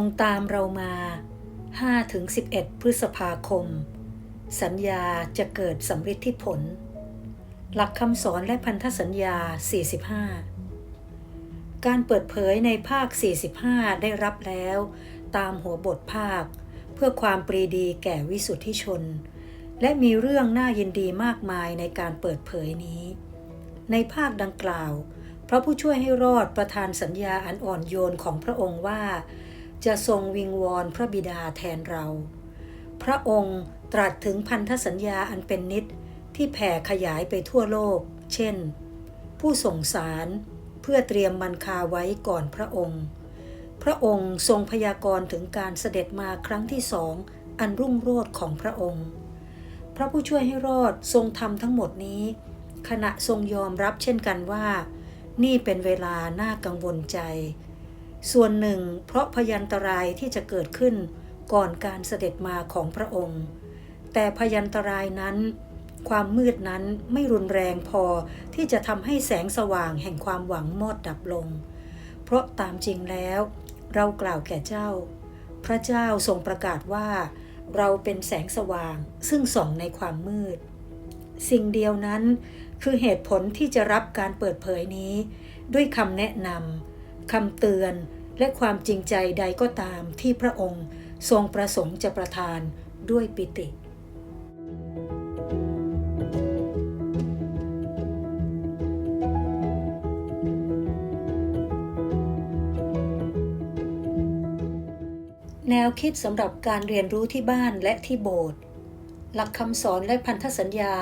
งตามเรามา 5-11 พฤษภาคม สัญญาจะเกิดสำฤทธิผล หลักคำสอนและพันธสัญญา 45 การเปิดเผยในภาค 45 ได้รับแล้ว ตามหัวบทภาค เพื่อความปรีดีแก่วิสุทธิชน และมีเรื่องน่ายินดีมากมายในการเปิดเผยนี้ ในภาคดังกล่าวพระผู้ช่วยให้รอดประทานสัญญาอันอ่อนโยนของพระองค์ว่า จะทรงวิงวอนพระบิดาแทนเรา พระองค์ตรัสถึงพันธสัญญาอันเป็นนิดที่แผ่ขยายไปทั่วโลก เช่น ผู้ส่งสารเพื่อเตรียมมันคาไว้ก่อนพระองค์ พระองค์ทรงพยากรณ์ถึงการเสด็จมาครั้งที่สองอันรุ่งโรจน์ของพระองค์ พระผู้ช่วยให้รอดทรงทำทั้งหมดนี้ ขณะทรงยอมรับเช่นกันว่า นี่เป็นเวลาน่ากังวลใจ ส่วนหนึ่ง เพราะพยันตรายที่จะเกิดขึ้นก่อนการเสด็จมาของพระองค์ แต่พยันตรายนั้น ความมืดนั้นไม่รุนแรงพอที่จะทำให้แสงสว่างแห่งความหวังมอดดับลง เพราะตามจริงแล้ว เรากล่าวแก่เจ้า พระเจ้าทรงประกาศว่า เราเป็นแสงสว่างซึ่งส่องในความมืด สิ่งเดียวนั้นคือเหตุผลที่จะรับการเปิดเผยนี้ ด้วยคำแนะนำ คำเตือนและความจริงใจใดก็ตามที่พระองค์ทรงประสงค์จะประทานด้วยปิติ แนวคิดสำหรับการเรียนรู้ที่บ้านและที่โบสถ์หลักคำสอนและพันธสัญญา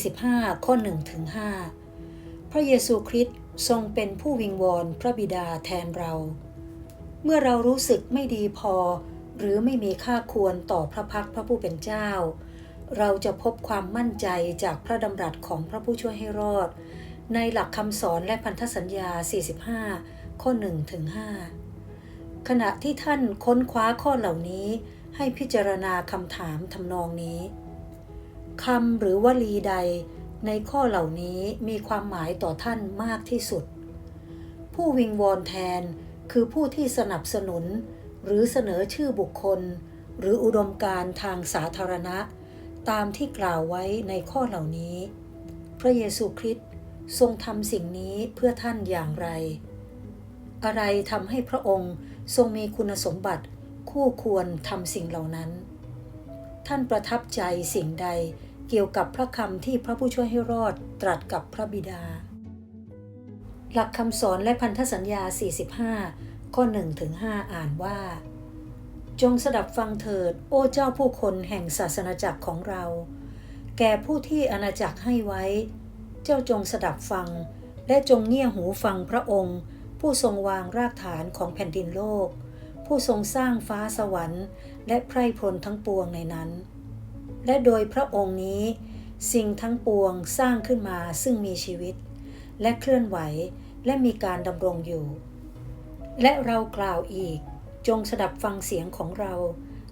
45 ข้อ1ถึง5 พระเยซูคริสต์ทรงเป็นผู้วิงวอนพระบิดาแทนเรา เมื่อเรารู้สึกไม่ดีพอ หรือไม่มีค่าควรต่อพระพักพระผู้เป็นเจ้า เราจะพบความมั่นใจจากพระดำรัสของพระผู้ช่วยให้รอด ในหลักคำสอนและพันธสัญญา 45 ข้อ1ถึง5ขณะที่ท่านค้นคว้าข้อเหล่านี้ ให้พิจารณาคำถามทำนองนี้คำหรือวลีใด ในข้อเหล่านี้มีความหมายต่อท่านมากที่สุด ผู้วิงวอนแทนคือผู้ที่สนับสนุน หรือเสนอชื่อบุคคล หรืออุดมการทางสาธารณะ ตามที่กล่าวไว้ในข้อเหล่านี้ พระเยซูคริสต์ทรงทำสิ่งนี้เพื่อท่านอย่างไร อะไรทำให้พระองค์ทรงมีคุณสมบัติคู่ควรทำสิ่งเหล่านั้น ท่านประทับใจสิ่งใด เกี่ยวกับพระคำที่พระผู้ช่วยให้รอดตรัสกับพระบิดา หลักคำสอนและพันธสัญญา 45 ข้อ1ถึง5อ่านว่า จงสดับฟังเถิด โอ้เจ้าผู้คนแห่งศาสนาจักรของเรา แก่ผู้ที่อาณาจักรให้ไว้ เจ้าจงสดับฟัง และจงเงี่ยหูฟังพระองค์ ผู้ทรงวางรากฐานของแผ่นดินโลก ผู้ทรงสร้างฟ้าสวรรค์ และไพร่พลทั้งปวงในนั้น และโดยพระองค์นี้ สิ่งทั้งปวงสร้างขึ้นมาซึ่งมีชีวิต และเคลื่อนไหวและมีการดำรงอยู่ และเรากล่าวอีก จงสดับฟังเสียงของเรา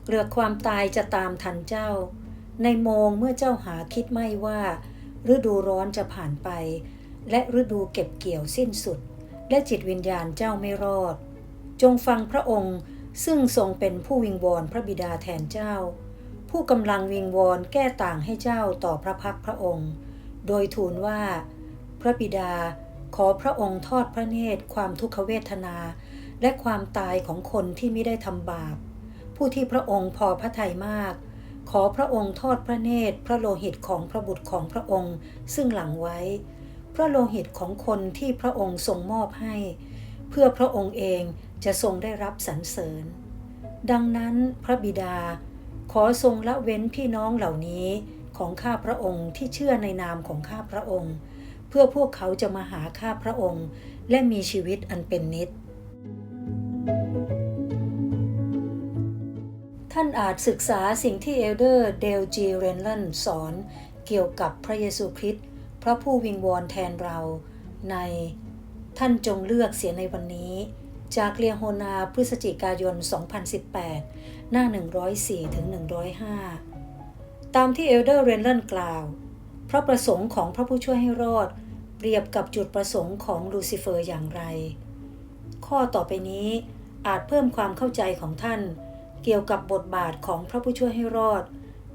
เกลือความตายจะตามทันเจ้า ในโมงเมื่อเจ้าหาคิดไม่ว่า ฤดูร้อนจะผ่านไป และฤดูเก็บเกี่ยวสิ้นสุด และจิตวิญญาณเจ้าไม่รอด จงฟังพระองค์ซึ่งทรงเป็นผู้วิงวอนพระบิดาแทนเจ้า ผู้กำลังวิงวอนแก้ต่างให้เจ้าต่อพระพักพระองค์ โดยทูลว่า พระบิดาขอพระองค์ทอดพระเนตรความทุกขเวทนา และความตายของคนที่ไม่ได้ทำบาป ผู้ที่พระองค์พอพระทัยมาก ขอพระองค์ทอดพระเนตรพระโลหิตของพระบุตรของพระองค์ซึ่งหลังไว้ พระโลหิตของคนที่พระองค์ทรงมอบให้ เพื่อพระองค์เองจะทรงได้รับสรรเสริญ ดังนั้นพระบิดา ขอทรงละเว้นพี่น้องเหล่านี้ของข้าพระองค์ที่เชื่อในนามของข้าพระองค์ เพื่อพวกเขาจะมาหาข้าพระองค์ และมีชีวิตอันเป็นนิจท่านอาจศึกษาสิ่งที่เอลเดอร์เดลจีเรนลันสอนเกี่ยวกับพระเยซูคริสต์พระผู้วิงวอนแทนเราในท่านจงเลือกเสียในวันนี้ จากเลียโฮนาพฤศจิกายน 2018 หน้า 104ถึง105 ตามที่เอลเดอร์เรนลันกล่าว พระประสงค์ของพระผู้ช่วยให้รอด เปรียบกับจุดประสงค์ของลูซิเฟอร์อย่างไร ข้อต่อไปนี้อาจเพิ่มความเข้าใจของท่าน เกี่ยวกับบทบาทของพระผู้ช่วยให้รอด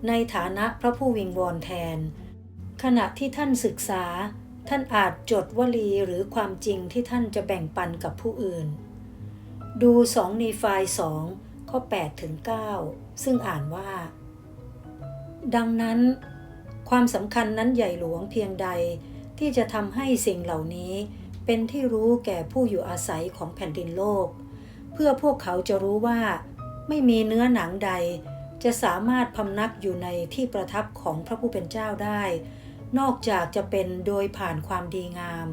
ในฐานะพระผู้วิงวอนแทน ขณะที่ท่านศึกษา ท่านอาจจดวลีหรือความจริงที่ท่านจะแบ่งปันกับผู้อื่น ดู2นีฟาย2 ข้อ8ถึง9ซึ่งอ่านว่า ดังนั้น ความสำคัญนั้นใหญ่หลวงเพียงใดที่จะทำให้สิ่งเหล่านี้เป็นที่รู้แก่ผู้อยู่อาศัยของแผ่นดินโลก เพื่อพวกเขาจะรู้ว่า ไม่มีเนื้อหนังใด จะสามารถพำนักอยู่ในที่ประทับของพระผู้เป็นเจ้าได้ นอกจากจะเป็นโดยผ่านความดีงาม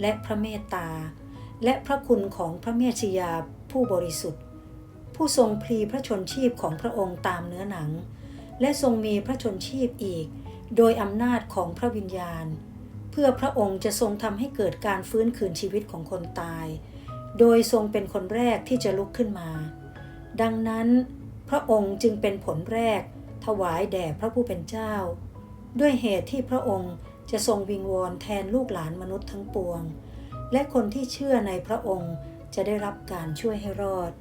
และพระเมตตา และพระคุณของพระเมสยาผู้บริสุทธิ์ ผู้ทรงพลีพระชนชีพของพระองค์ตามเนื้อหนัง และทรงมีพระชนชีพอีก โดยอำนาจของพระวิญญาณ เพื่อพระองค์จะทรงทำให้เกิดการฟื้นคืนชีวิตของคนตาย โดยทรงเป็นคนแรกที่จะลุกขึ้นมา ดังนั้น พระองค์จึงเป็นผลแรก ถวายแด่พระผู้เป็นเจ้า ด้วยเหตุที่พระองค์จะทรงวิงวอนแทนลูกหลานมนุษย์ทั้งปวง และคนที่เชื่อในพระองค์จะได้รับการช่วยให้รอด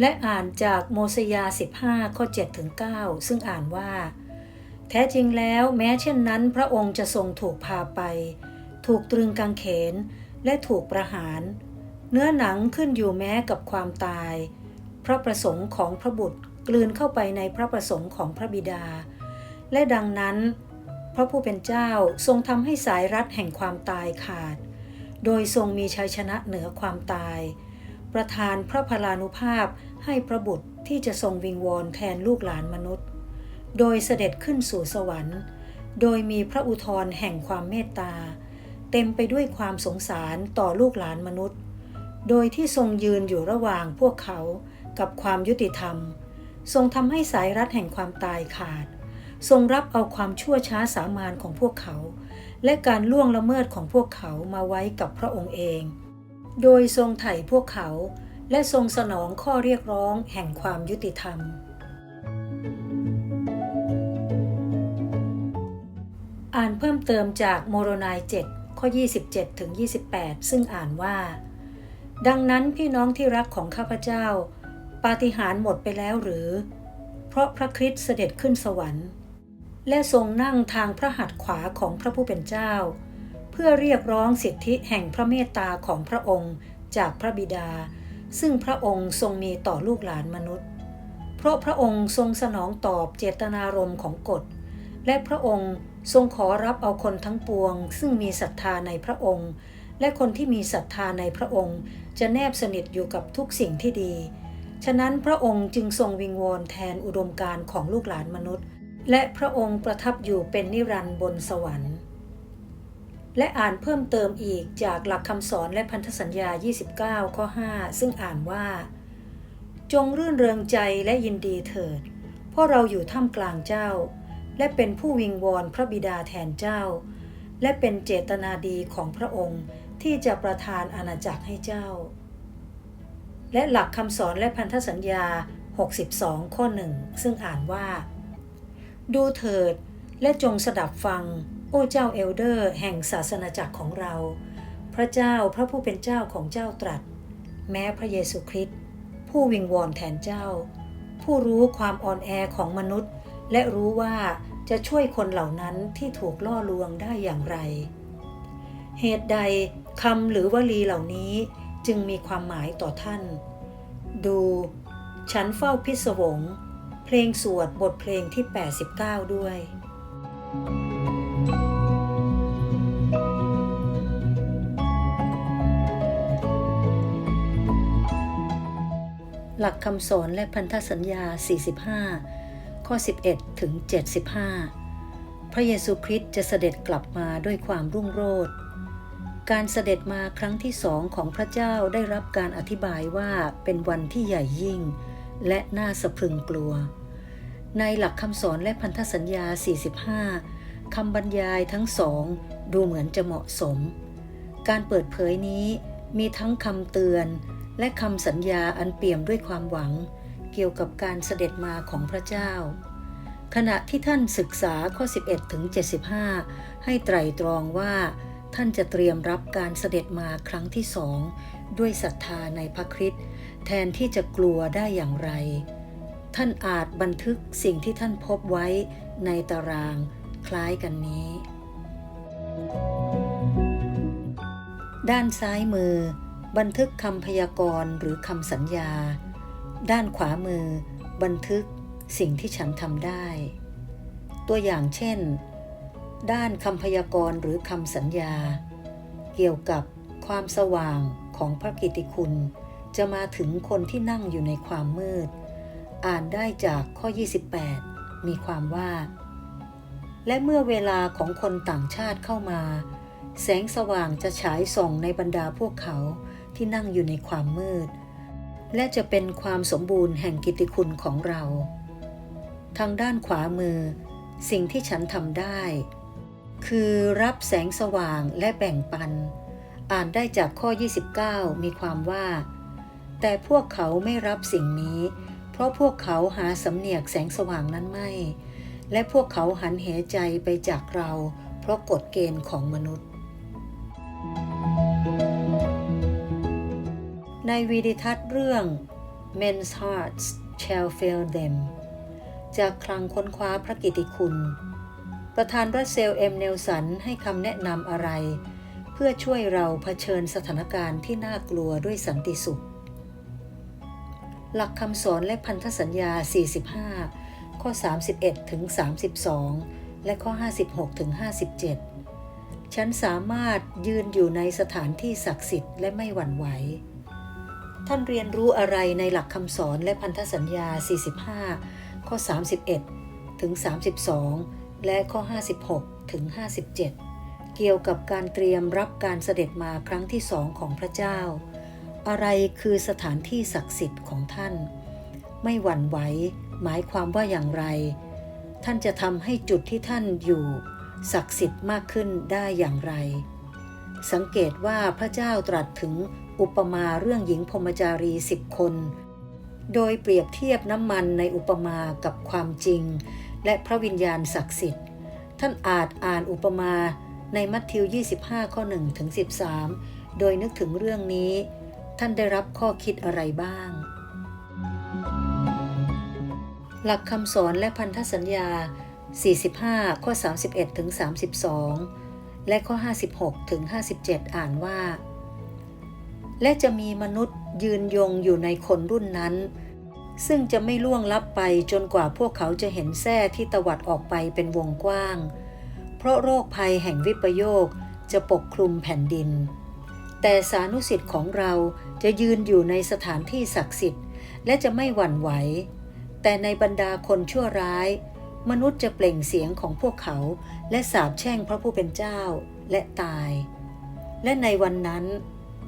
และอ่านจากโมสยา 15 ข้อ7ถึง9ซึ่งอ่านว่า แท้จริงแล้วแม้เช่นนั้น พระองค์จะทรงถูกพาไป ถูกตรึงกางเขนและถูกประหาร เนื้อหนังขึ้นอยู่แม้กับความตาย พระประสงค์ของพระบุตรกลืนเข้าไปในพระประสงค์ของพระบิดา และดังนั้น พระผู้เป็นเจ้าทรงทำให้สายรัดแห่งความตายขาด โดยทรงมีชัยชนะเหนือความตาย ประทานพระพลานุภาพให้พระบุตรที่จะทรงวิงวอนแทนลูกหลานมนุษย์ โดยเสด็จขึ้นสู่สวรรค์ โดยมีพระอุทธรแห่งความเมตตา เต็มไปด้วยความสงสารต่อลูกหลานมนุษย์ โดยที่ทรงยืนอยู่ระหว่างพวกเขากับความยุติธรรม ทรงทำให้สายรัดแห่งความตายขาด ทรงรับเอาความชั่วช้าสามานของพวกเขา และการล่วงละเมิดของพวกเขามาไว้กับพระองค์เอง โดยทรงไถ่พวกเขา และทรงสนองข้อเรียกร้องแห่งความยุติธรรม อ่านเพิ่มเติมจากโมโรนาย 7 ข้อ 27ถึง28 ซึ่งอ่านว่า ดังนั้นพี่น้องที่รักของข้าพเจ้า ปาฏิหาริย์หมดไปแล้วหรือ เพราะพระคริสต์เสด็จขึ้นสวรรค์ และทรงนั่งทางพระหัตถ์ขวาของพระผู้เป็นเจ้า เพื่อเรียกร้องสิทธิแห่งพระเมตตาของพระองค์จากพระบิดา ซึ่งพระองค์ทรงมีต่อลูกหลานมนุษย์ เพราะพระองค์ทรงสนองตอบเจตนารมณ์ของกฎ และพระองค์ทรงขอรับเอาคนทั้งปวง ซึ่งมีศรัทธาในพระองค์ และคนที่มีศรัทธาในพระองค์ จะแนบสนิทอยู่กับทุกสิ่งที่ดี ฉะนั้นพระองค์จึงทรงวิงวอนแทนอุดมการของลูกหลานมนุษย์ และพระองค์ประทับอยู่เป็นนิรันดร์บนสวรรค์ และอ่านเพิ่มเติมอีกจากหลักคำสอนและพันธสัญญา 29 ข้อ 5 ซึ่งอ่านว่า จงรื่นเริงใจและยินดีเถิด เพราะเราอยู่ท่ามกลางเจ้า และเป็นผู้วิงวอนพระบิดาแทนเจ้า และเป็นเจตนาดีของพระองค์ที่จะประทานอาณาจักรให้เจ้า และหลักคำสอนและพันธสัญญา 62 ข้อหนึ่งซึ่งอ่านว่า ดูเถิดและจงสดับฟัง โอ้เจ้าเอลเดอร์ แห่งศาสนาจักรของเรา พระเจ้าพระผู้เป็นเจ้าของเจ้าตรัส แม้พระเยซูคริสต์ผู้วิงวอนแทนเจ้า ผู้รู้ความอ่อนแอของมนุษย์ และรู้ว่าจะช่วยคนเหล่านั้นที่ถูกล่อลวงได้อย่างไร เหตุใดคำหรือวลีเหล่านี้จึงมีความหมายต่อท่าน ดู ฉันเฝ้าพิศวง เพลงสวดบทเพลงที่ 89 ด้วย หลักคำสอนและพันธสัญญา 45 ข้อ 11 ถึง 75 พระเยซูคริสต์จะเสด็จกลับมาด้วยความรุ่งโรจน์การเสด็จมาครั้งที่สองของพระเจ้าได้รับการอธิบายว่าเป็นวันที่ใหญ่ยิ่ง และน่าสะพรึงกลัว ในหลักคำสอนและพันธสัญญา 45 คำบรรยายทั้งสองดูเหมือนจะเหมาะสม การเปิดเผยนี้มีทั้งคำเตือน และคำสัญญาอันเปี่ยมด้วยความหวัง เกี่ยวกับการเสด็จมาของพระเจ้า ขณะที่ท่านศึกษาข้อ 11ถึง75 ให้ไตรตรองว่าท่านจะเตรียมรับการเสด็จมาครั้งที่สองด้วยศรัทธาในพระคริสต์แทนที่จะกลัวได้อย่างไร ท่านอาจบันทึกสิ่งที่ท่านพบไว้ในตารางคล้ายกันนี้ ด้านซ้ายมือ บันทึกคำพยากรณ์หรือคำสัญญา ด้านขวามือ บันทึกสิ่งที่ฉันทำได้ ตัวอย่างเช่น ด้านคำพยากรณ์หรือคำสัญญา เกี่ยวกับความสว่างของพระกิติคุณ จะมาถึงคนที่นั่งอยู่ในความมืด อ่านได้จากข้อ 28 มีความว่า และเมื่อเวลาของคนต่างชาติเข้ามา แสงสว่างจะฉายส่องในบรรดาพวกเขา ที่นั่งอยู่ในความมืด และจะเป็นความสมบูรณ์แห่งกิตติคุณของเรา ทางด้านขวามือ สิ่งที่ฉันทำได้ คือรับแสงสว่างและแบ่งปัน อ่านได้จากข้อ 29 มีความว่า แต่พวกเขาไม่รับสิ่งนี้ เพราะพวกเขาหาสำเนียกแสงสว่างนั้นไม่ และพวกเขาหันเหใจไปจากเรา เพราะกฎเกณฑ์ของมนุษย์ ในวีดิทัศน์เรื่อง Men's Hearts Shall Fail Them จากคลังค้นคว้าพระกิติคุณ ประธานรัสเซลเอ็มเนลสันให้คำแนะนำอะไร เพื่อช่วยเราเผชิญสถานการณ์ที่น่ากลัวด้วยสันติสุข หลักคำสอนและพันธสัญญา 45 ข้อ 31 ถึง 32 และข้อ 56 ถึง 57 ฉันสามารถยืนอยู่ในสถานที่ศักดิ์สิทธิ์และไม่หวั่นไหว ท่านเรียนรู้อะไรในหลักคำสอนและพันธสัญญา 45 ข้อ 31 ถึง 32 และข้อ 56 ถึง 57 เกี่ยวกับการเตรียมรับการเสด็จมาครั้งที่สองของพระเจ้า อะไรคือสถานที่ศักดิ์สิทธิ์ของท่าน ไม่หวั่นไหว หมายความว่าอย่างไร ท่านจะทำให้จุดที่ท่านอยู่ศักดิ์สิทธิ์มากขึ้นได้อย่างไร สังเกตว่าพระเจ้าตรัสถึง อุปมาเรื่องหญิงพรมจารีสิบคน โดยเปรียบเทียบน้ำมันในอุปมากับความจริง และพระวิญญาณศักดิ์สิทธิ์ ท่านอาจอ่านอุปมาในมัทธิว 25 ข้อ1ถึง13 โดยนึกถึงเรื่องนี้ ท่านได้รับข้อคิดอะไรบ้าง หลักคำสอนและพันธสัญญา 45 ข้อ 31ถึง32 และข้อ 56ถึง57 อ่านว่า และจะมีมนุษย์ยืนยงอยู่ในคนรุ่นนั้น ซึ่งจะไม่ล่วงลับไปจนกว่าพวกเขาจะเห็นแส้ที่ตวัดออกไปเป็นวงกว้าง เพราะโรคภัยแห่งวิปโยคจะปกคลุมแผ่นดิน แต่สานุสิทธิ์ของเราจะยืนอยู่ในสถานที่ศักดิ์สิทธิ์ และจะไม่หวั่นไหว แต่ในบรรดาคนชั่วร้าย มนุษย์จะเปล่งเสียงของพวกเขา และสาบแช่งพระผู้เป็นเจ้าและตาย และในวันนั้น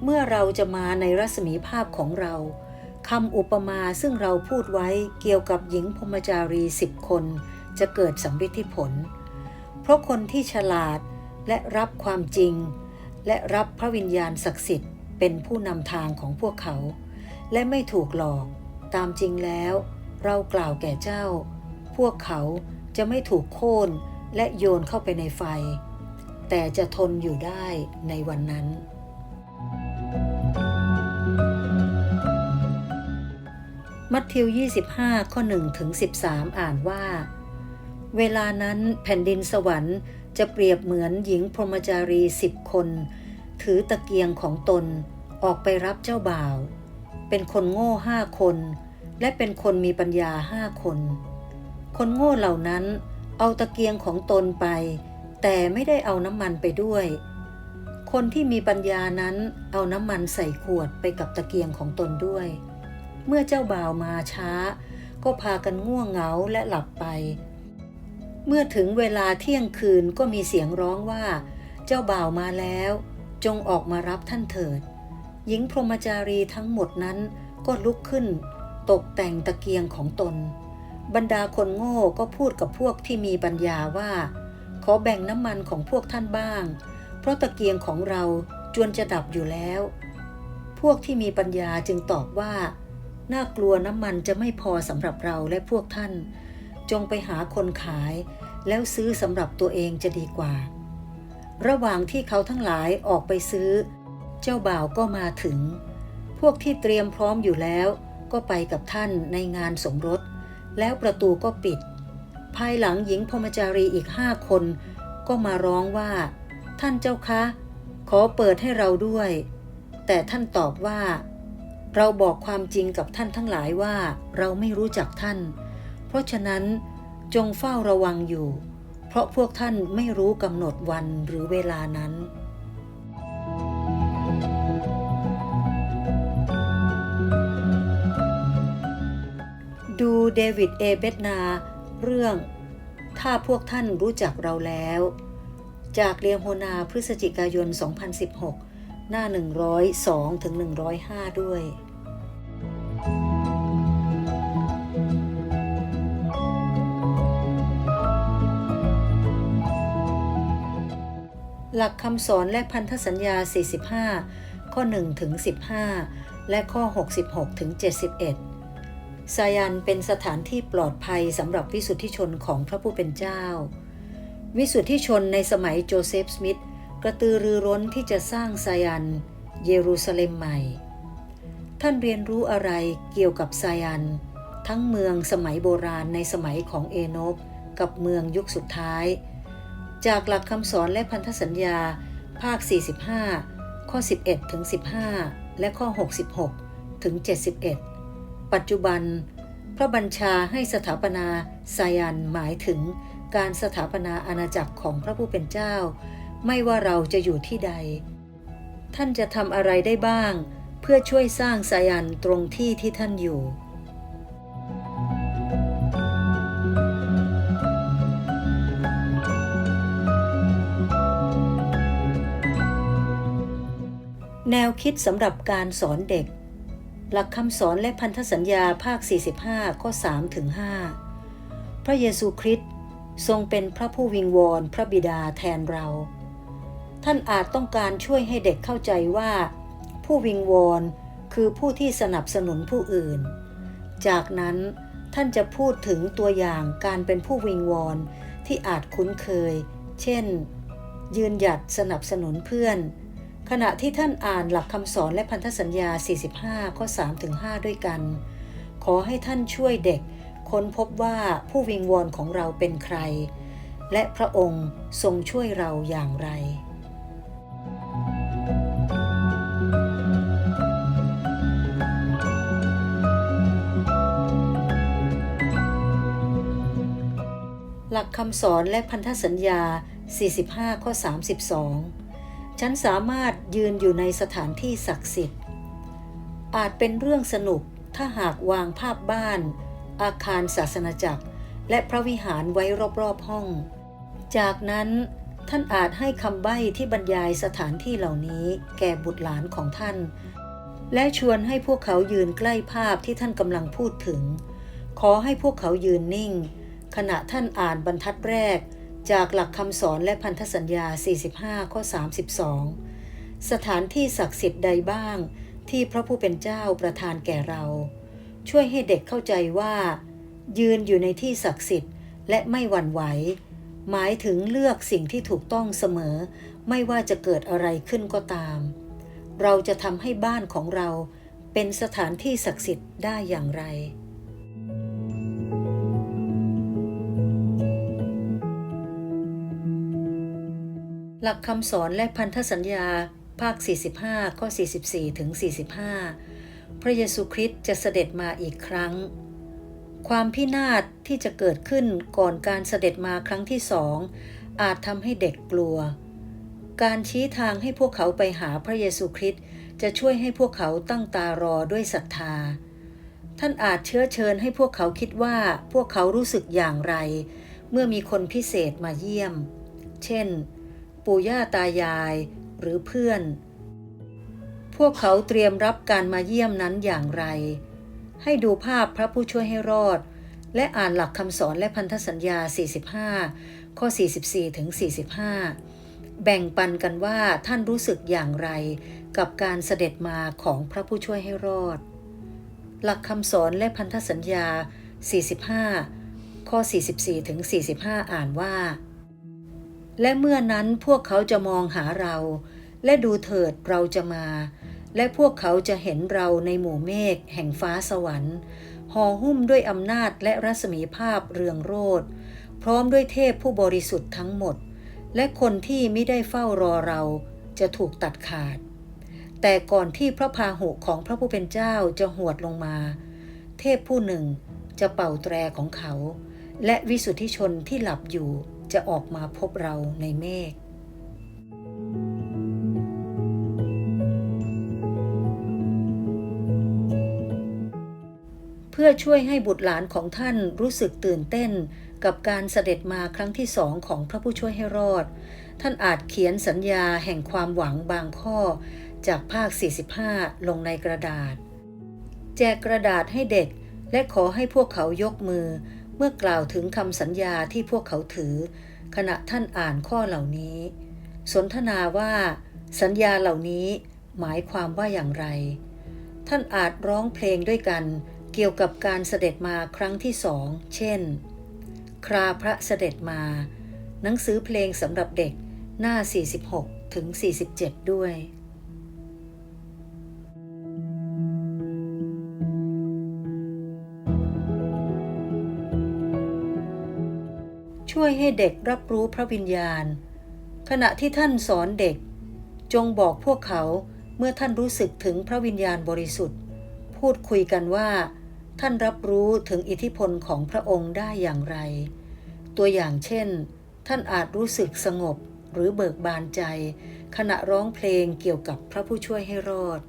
เมื่อเราจะมาในรัศมีภาพของเราคำอุปมาซึ่งเราพูดไว้เกี่ยวกับหญิงพรมจารีสิบคน จะเกิดสำฤทธิผล เพราะคนที่ฉลาดและรับความจริง และรับพระวิญญาณศักดิ์สิทธิ์ เป็นผู้นำทางของพวกเขา และไม่ถูกหลอก ตามจริงแล้ว เรากล่าวแก่เจ้า พวกเขาจะไม่ถูกโค่นและโยนเข้าไปในไฟ แต่จะทนอยู่ได้ในวันนั้น มัทธิว 25 ข้อ1ถึง13 อ่านว่า เวลานั้นแผ่นดินสวรรค์จะเปรียบเหมือนหญิงพรหมจารีสิบคน ถือตะเกียงของตนออกไปรับเจ้าบ่าว เป็นคนโง่ห้าคน และเป็นคนมีปัญญาห้าคน คนโง่เหล่านั้นเอาตะเกียงของตนไป แต่ไม่ได้เอาน้ำมันไปด้วย คนที่มีปัญญานั้นเอาน้ำมันใส่ขวดไปกับตะเกียงของตนด้วย เมื่อเจ้าบ่าวมาช้า ก็พากันง่วงเหงาและหลับไป เมื่อถึงเวลาเที่ยงคืนก็มีเสียงร้องว่า เจ้าบ่าวมาแล้ว จงออกมารับท่านเถิด หญิงพรหมจารีทั้งหมดนั้นก็ลุกขึ้น ตกแต่งตะเกียงของตน บรรดาคนโง่ก็พูดกับพวกที่มีปัญญาว่า ขอแบ่งน้ำมันของพวกท่านบ้าง เพราะตะเกียงของเราจวนจะดับอยู่แล้ว พวกที่มีปัญญาจึงตอบว่า น่ากลัวน้ำมันจะไม่พอสำหรับเราและพวกท่าน จงไปหาคนขาย แล้วซื้อสำหรับตัวเองจะดีกว่า ระหว่างที่เขาทั้งหลายออกไปซื้อ เจ้าบ่าวก็มาถึง พวกที่เตรียมพร้อมอยู่แล้วก็ไปกับท่านในงานสมรส แล้วประตูก็ปิด ภายหลังหญิงพมจารีอีกห้าคน ก็มาร้องว่า ท่านเจ้าคะ ขอเปิดให้เราด้วย แต่ท่านตอบว่า เราบอกความจริงกับท่านทั้งหลายว่าเราไม่รู้จักท่าน เพราะฉะนั้นจงเฝ้าระวังอยู่ เพราะพวกท่านไม่รู้กำหนดวันหรือเวลานั้น ดูเดวิดเอเบตนา เรื่อง ถ้าพวกท่านรู้จักเราแล้ว จากเรียงโฮนาพฤศจิกายน 2016 หน้า 102ถึง105 ด้วย หลักคำสอนและพันธสัญญา 45 ข้อ1ถึง15 และข้อ 66ถึง71ซายันเป็นสถานที่ปลอดภัยสำหรับวิสุทธิชนของพระผู้เป็นเจ้า วิสุทธิชนในสมัยโจเซฟสมิธกระตือรือร้นที่จะสร้างซายัน เยรูซาเล็มใหม่ ท่านเรียนรู้อะไรเกี่ยวกับซายัน ทั้งเมืองสมัยโบราณในสมัยของเอโนบกับเมืองยุคสุดท้าย จากหลักคำสอนและพันธสัญญา ภาค 45 ข้อ 11 ถึง 15 และข้อ 66 ถึง 71 ปัจจุบัน พระบัญชาให้สถาปนาซายันหมายถึงการสถาปนาอาณาจักรของพระผู้เป็นเจ้า ไม่ว่าเราจะอยู่ที่ใด ท่านจะทำอะไรได้บ้าง เพื่อช่วยสร้างซายันตรงที่ที่ท่านอยู่ แนวคิดสำหรับการสอนเด็ก หลักคำสอนและพันธสัญญาภาค 45 ข้อ3ถึง5พระเยซูคริสต์ทรงเป็นพระผู้วิงวอนพระบิดาแทนเรา ท่านอาจต้องการช่วยให้เด็กเข้าใจว่า ผู้วิงวอนคือผู้ที่สนับสนุนผู้อื่น จากนั้นท่านจะพูดถึงตัวอย่างการเป็นผู้วิงวอนที่อาจคุ้นเคย เช่น ยืนหยัดสนับสนุนเพื่อน ขณะที่ท่านอ่านหลักคำสอนและพันธสัญญา 45 ข้อ 3-5 ด้วยกัน ขอให้ท่านช่วยเด็ก ค้นพบว่าผู้วิงวอนของเราเป็นใคร และพระองค์ทรงช่วยเราอย่างไร หลักคำสอนและพันธสัญญา 45 ข้อ 32 ฉันสามารถยืนอยู่ในสถานที่ศักดิ์สิทธิ์ อาจเป็นเรื่องสนุกถ้าหากวางภาพบ้าน อาคารศาสนาจักร และพระวิหารไว้รอบๆห้อง จากนั้นท่านอาจให้คำใบ้ที่บรรยายสถานที่เหล่านี้แก่บุตรหลานของท่าน และชวนให้พวกเขายืนใกล้ภาพที่ท่านกำลังพูดถึง ขอให้พวกเขายืนนิ่ง ขณะท่านอ่านบรรทัดแรก จากหลักคำสอนและพันธสัญญา 45 ข้อ 32 สถานที่ศักดิ์สิทธิ์ใดบ้าง ที่พระผู้เป็นเจ้าประทานแก่เรา ช่วยให้เด็กเข้าใจว่า ยืนอยู่ในที่ศักดิ์สิทธิ์และไม่หวั่นไหว หมายถึงเลือกสิ่งที่ถูกต้องเสมอ ไม่ว่าจะเกิดอะไรขึ้นก็ตาม เราจะทำให้บ้านของเราเป็นสถานที่ศักดิ์สิทธิ์ได้อย่างไร หลักคำสอนและพันธสัญญาภาค 45 ข้อ 44 ถึง 45 พระเยซูคริสต์จะเสด็จมาอีกครั้ง ความพินาศที่จะเกิดขึ้นก่อนการเสด็จมาครั้งที่สองอาจทำให้เด็กกลัว การชี้ทางให้พวกเขาไปหาพระเยซูคริสต์จะช่วยให้พวกเขาตั้งตารอด้วยศรัทธา ท่านอาจเชื้อเชิญให้พวกเขาคิดว่าพวกเขารู้สึกอย่างไร เมื่อมีคนพิเศษมาเยี่ยม เช่น ปู่ย่าตายายหรือเพื่อน พวกเขาเตรียมรับการมาเยี่ยมนั้นอย่างไร ให้ดูภาพพระผู้ช่วยให้รอด และอ่านหลักคำสอนและพันธสัญญา 45 ข้อ 44ถึง45 แบ่งปันกันว่าท่านรู้สึกอย่างไร กับการเสด็จมาของพระผู้ช่วยให้รอด หลักคำสอนและพันธสัญญา 45 ข้อ 44ถึง45 อ่านว่า และเมื่อนั้นพวกเขาจะมองหาเรา และดูเถิดเราจะมา และพวกเขาจะเห็นเราในหมู่เมฆแห่งฟ้าสวรรค์ห่อหุ้มด้วยอำนาจและรัศมีภาพเรืองโรดพร้อมด้วยเทพผู้บริสุทธิ์ทั้งหมด และคนที่ไม่ได้เฝ้ารอเราจะถูกตัดขาด แต่ก่อนที่พระพาหุของพระผู้เป็นเจ้าจะหวดลงมา เทพผู้หนึ่งจะเป่าแตรของเขา และวิสุทธิชนที่หลับอยู่ จะออกมาพบเราในเมฆเพื่อช่วยให้บุตรหลานของท่านรู้สึกตื่นเต้น กับการเสด็จมาครั้งที่สองของพระผู้ช่วยให้รอด ท่านอาจเขียนสัญญาแห่งความหวังบางข้อ จากภาค 45 ลงในกระดาษ แจกกระดาษให้เด็กและขอให้พวกเขายกมือ เมื่อกล่าวถึงคำสัญญาที่พวกเขาถือ ขณะท่านอ่านข้อเหล่านี้ สนทนาว่า สัญญาเหล่านี้หมายความว่าอย่างไร ท่านอาจร้องเพลงด้วยกันเกี่ยวกับการเสด็จมาครั้งที่สอง เช่น คราพระเสด็จมา หนังสือเพลงสำหรับเด็กหน้า 46 ถึง 47 ด้วย ช่วยให้เด็กรับรู้พระวิญญาณ ขณะที่ท่านสอนเด็ก จงบอกพวกเขาเมื่อท่านรู้สึกถึงพระวิญญาณบริสุทธิ์ พูดคุยกันว่า ท่านรับรู้ถึงอิทธิพลของพระองค์ได้อย่างไร ตัวอย่างเช่น ท่านอาจรู้สึกสงบหรือเบิกบานใจ ขณะร้องเพลงเกี่ยวกับพระผู้ช่วยให้รอด